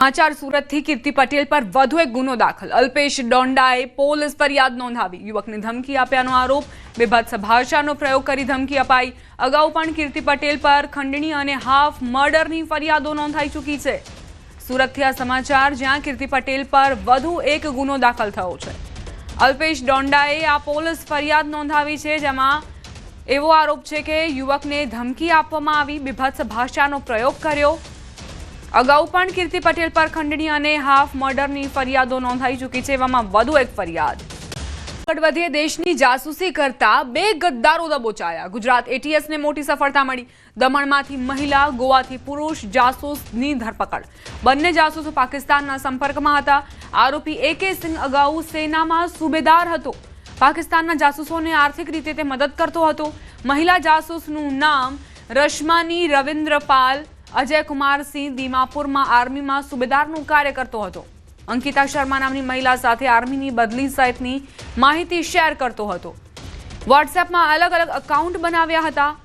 સમાચાર સુરતથી કીર્તિ પટેલ પર વધુ એક ગુનો દાખલ. અલ્પેશ ડોંડાએ પોલીસ ફરિયાદ નોંધાવી. યુવકને ધમકી આપ્યાનો આરોપ. બેભત્સ ભાષાનો પ્રયોગ કરી ધમકી અપાઈ. અગાઉ પણ કીર્તિ પટેલ પર ખંડણી અને હાફ મર્ડરની ફરિયાદો નોંધાઈ ચૂકી છે. સુરતથી આ સમાચાર, જ્યાં કીર્તિ પટેલ પર વધુ એક ગુનો દાખલ થયો છે. અલ્પેશ ડોંડાએ આ પોલીસ ફરિયાદ નોંધાવી છે, જેમાં એવો આરોપ છે કે યુવકને ધમકી આપવામાં આવી. બિભત્સ ભાષાનો પ્રયોગ કર્યો. અગાઉ પણ કીર્તિ પટેલ પર ખંડણી અને હાફ મર્ડરની ફરિયાદો નોંધાઈ ચૂકી છે, એવામાં વધુ એક ફરિયાદ. આગળ વધીએ, દેશની જાસૂસી કરતા બે ગદ્દારો દબોચાયા. ગુજરાત એટીએસને મોટી સફળતા મળી. દમણમાંથી મહિલા, ગોવાથી પુરુષ, જાસૂસની ધરપકડ. બંને જાસૂસો પાકિસ્તાનના સંપર્કમાં હતા. આરોપી એકે સિંહ અગાઉ સેનામાં સુબેદાર હતો. પાકિસ્તાનના જાસૂસોને આર્થિક રીતે તે મદદ કરતો હતો. મહિલા જાસૂસનું નામ રશ્માની રવિન્દ્રપાલ અજય કુમાર સિંહ દીમાપુરમાં આર્મીમાં સુબેદારનું કાર્ય કરતો હતો. અંકિતા શર્મા નામની મહિલા સાથે આર્મીની બદલી સહિતની માહિતી શેર કરતો હતો. વોટ્સએપમાં અલગ અલગ અકાઉન્ટ બનાવ્યા હતા.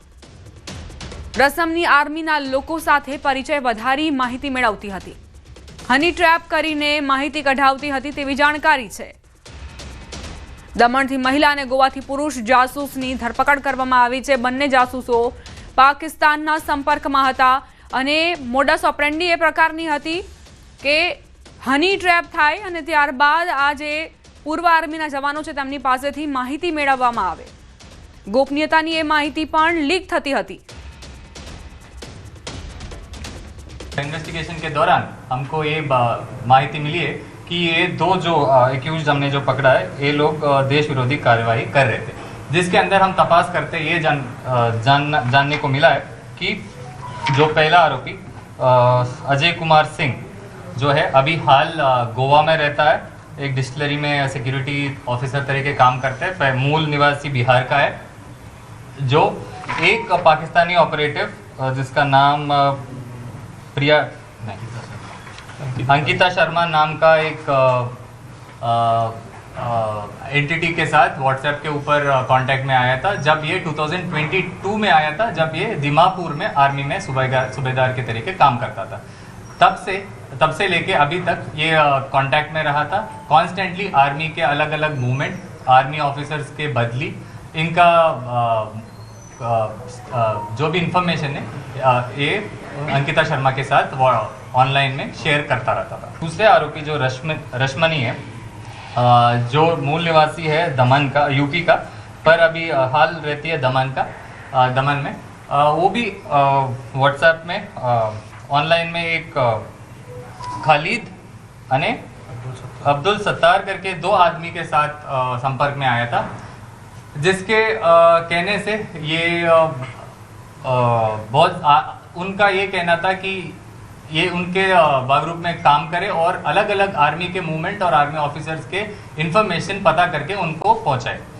રસમની આર્મીના લોકો સાથે પરિચય વધારી માહિતી મેળવતી હતી. હની ટ્રેપ કરીને માહિતી કઢાવતી હતી તેવી જાણકારી છે. દમણથી મહિલા અને ગોવાથી પુરુષ જાસૂસની ધરપકડ કરવામાં આવી છે. બંને જાસૂસો પાકિસ્તાનના સંપર્કમાં હતા. અને મોડસ ઓપરેન્ડી એ પ્રકારની હતી કે હની ટ્રેપ થાય અને ત્યારબાદ આ જે પૂર્વ આર્મીના જવાનો છે તેમની પાસેથી માહિતી મેળવવામાં આવે ગોપનીયતાની એ માહિતી પણ લીક થતી હતી इन्वेस्टिगेशन के दौरान हमको ये बा- माहिती मिली है कि ये दो जो एक्यूज हमने जो पकड़ा है ये लोग अ, देश विरोधी कार्यवाही कर रहे थे जिसके अंदर हम तपास करते ये जान अ, जान जानने को मिला है कि जो पहला आरोपी अजय कुमार सिंह, जो है, अभी हाल गोवा में रहता है। एक डिस्टलरी में सिक्योरिटी ऑफिसर तरीके काम करते हैं मूल निवासी बिहार का है, जो एक पाकिस्तानी ऑपरेटिव जिसका नाम प्रिया, अंकिता शर्मा। नाम का एक एंटिटी के साथ व्हाट्सएप के ऊपर कांटेक्ट में आया था। जब ये 2022 में आया था जब ये दिमापुर में आर्मी में सूबेदार के तरीके काम करता था। तब से तब से लेके अभी तक ये कांटेक्ट में रहा था। कॉन्स्टेंटली आर्मी के अलग अलग मूवमेंट आर्मी ऑफिसर्स के बदली इनका अ, अ, जो भी इंफॉर्मेशन है ये अंकिता शर्मा के साथ ऑनलाइन में शेयर करता रहता था। दूसरे आरोपी जो रश्म रश्मनी है जो मूल निवासी है दमन का, यूपी का, पर अभी हाल रहती है दमन का दमन में। वो भी व्हाट्सएप में ऑनलाइन में एक खालिद अने अब्दुल सत्तार करके दो आदमी के साथ संपर्क में आया था, जिसके कहने से ये बहुत उनका ये कहना था कि ये उनके ग्रुप में काम करे और अलग अलग आर्मी के मूवमेंट और आर्मी ऑफिसर्स के इंफॉर्मेशन पता करके उनको पहुंचाए